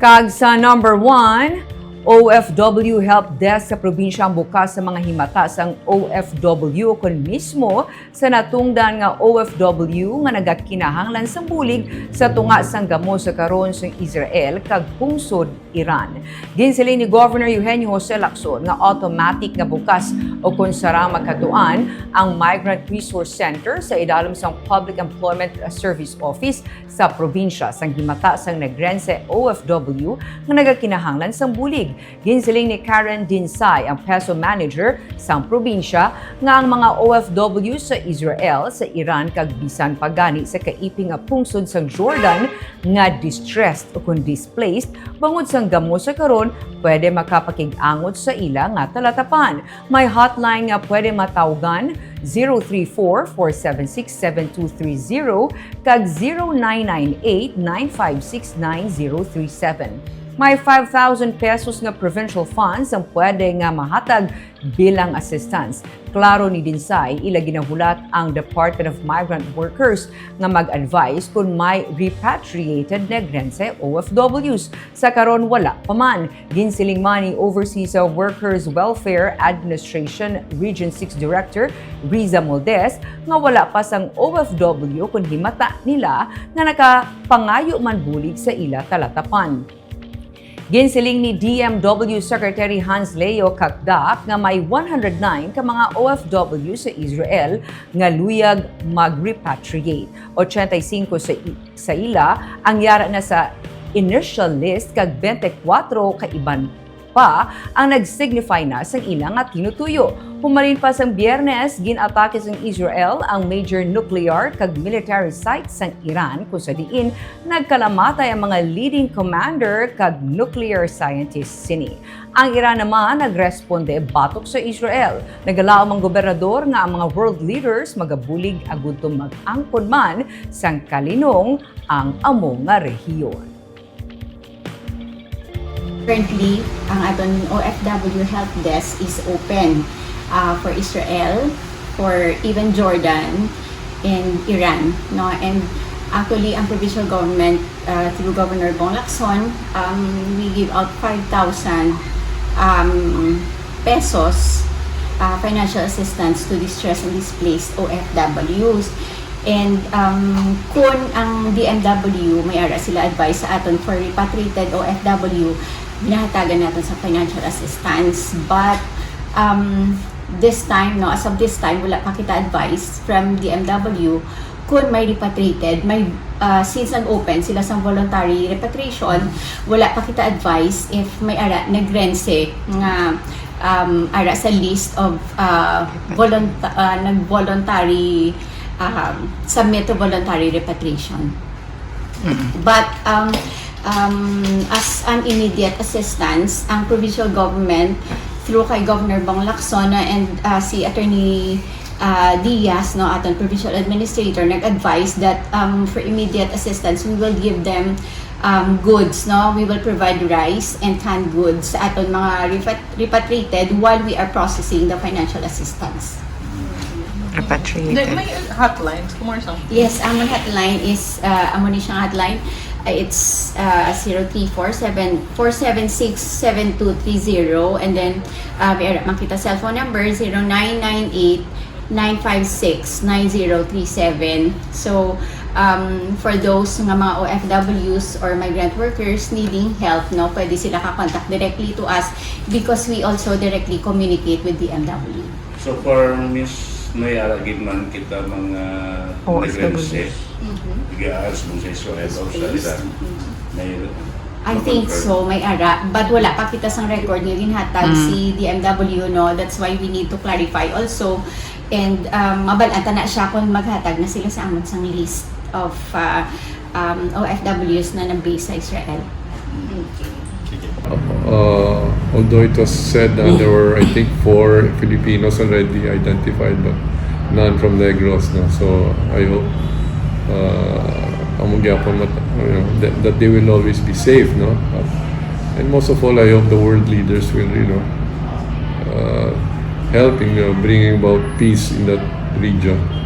Kag sa number one, OFW Help Desk sa probinsya ang bukas sa mga himata sang OFW kun mismo sa natungdan nga OFW nga nagakinahanglan sa bulig sa tunga sang gamo sa karon sa Israel kag pungsod Iran. Ginsiling ni Governor Eugenio Jose Lacson nga automatic nga bukas o kung sarang magkatuan ang Migrant Resource Center sa idalom sang Public Employment Service Office sa probinsya sang himata sang Negrense OFW nga nagakinahanglan sang bulig. Ginsiling ni Karen Dinsay, ang peso manager sang probinsya, nga ang mga OFW sa Israel, sa Iran kag bisan pagani sa kaiping nga pungsod sang Jordan nga distressed o kung displaced bangod sang gamo sa karon pwede makapakig-angot sa ila nga talatapan. May hotline nga pwede matawgan 034-476-7230 kag 0998-956-9037. May 5,000 pesos nga provincial funds ang pwede nga mahatag bilang assistance. Klaro ni Dinsay, ila ginahulat ang Department of Migrant Workers nga mag-advise kung may repatriated Negrense OFWs. Sa karon wala pa man. Ginsiling man ni Overseas Workers Welfare Administration Region 6 Director Riza Moldes nga wala pa sang OFW kung himata nila nga nakapangayo man bulig sa ila talatapan. Ginsiling ni DMW Secretary Hans Leo Kakdak nga may 109 ka mga OFW sa Israel nga luyag mag-repatriate. 85 sa, sa ila ang yara na sa initial list kag 24 ka iban pa ang nag-signify na sang ilang nga tinutuyo. Humarin pa sang biyernes, ginatake sang Israel ang major nuclear kag military sites sang Iran kung sa diin nagkalamatay ang mga leading commander kag nuclear scientists sini. Ang Iran naman nagresponde batok sa Israel. Nagalaom ang gobernador nga ang mga world leaders magabulig agudto mag-angkon man sang kalinong ang amo nga rehiyon. Currently, ang aton OFW Help Desk is open uh, for Israel, for even Jordan, and Iran. No? And actually, ang provincial government, uh, through Governor Bong Lacson, um, we give out 5,000 um, pesos uh, financial assistance to distressed and displaced OFWs. And um, kung ang DMW may ara sila advice sa aton for repatriated OFW, binahatagan natin sa financial assistance. But um, this time, no, as of this time, wala pa kita advice from DMW kung may repatriated, may uh, since nag-open sila sa voluntary repatriation, wala pa kita advice if may ara nagrense nga um, ara sa list of uh, volunta- uh, nag-voluntary um, submit to voluntary repatriation. But um, um, as an immediate assistance, ang provincial government through kay Governor Bong Lacson and uh, si Attorney uh, Diaz, no, aton provincial administrator, nag-advise that um, for immediate assistance, we will give them um, goods, no? We will provide rice and canned goods sa aton mga repat- repatriated while we are processing the financial assistance. Repatriated. may hotlines, commercial. Yes, ang hotline is, uh, amo ni siyang hotline, uh, it's uh, 0347-476-7230 and then uh, may makita cellphone number 0998-956-9037. So, um, for those nga mga OFWs or migrant workers needing help, no, pwede sila ka-contact directly to us because we also directly communicate with the MW. So for Miss Mayara Gidman kita mga OFW. nagrense, nag-aaras mo sa Israel o sa Iran. May I think so, may ara. But wala pa kita sang record nga ginhatag Mm. si DMW, no? That's why we need to clarify also. And um, mabalanta na siya kung maghatag na sila sa amon sang list of uh, um, OFWs na nag-base sa Israel. Uh, although it was said that there were, I think, four Filipinos already identified, but none from Negros. No? So I hope uh, you that, that they will always be safe. No? Uh, and most of all, I hope the world leaders will, you know, uh, help in you know, bringing about peace in that region.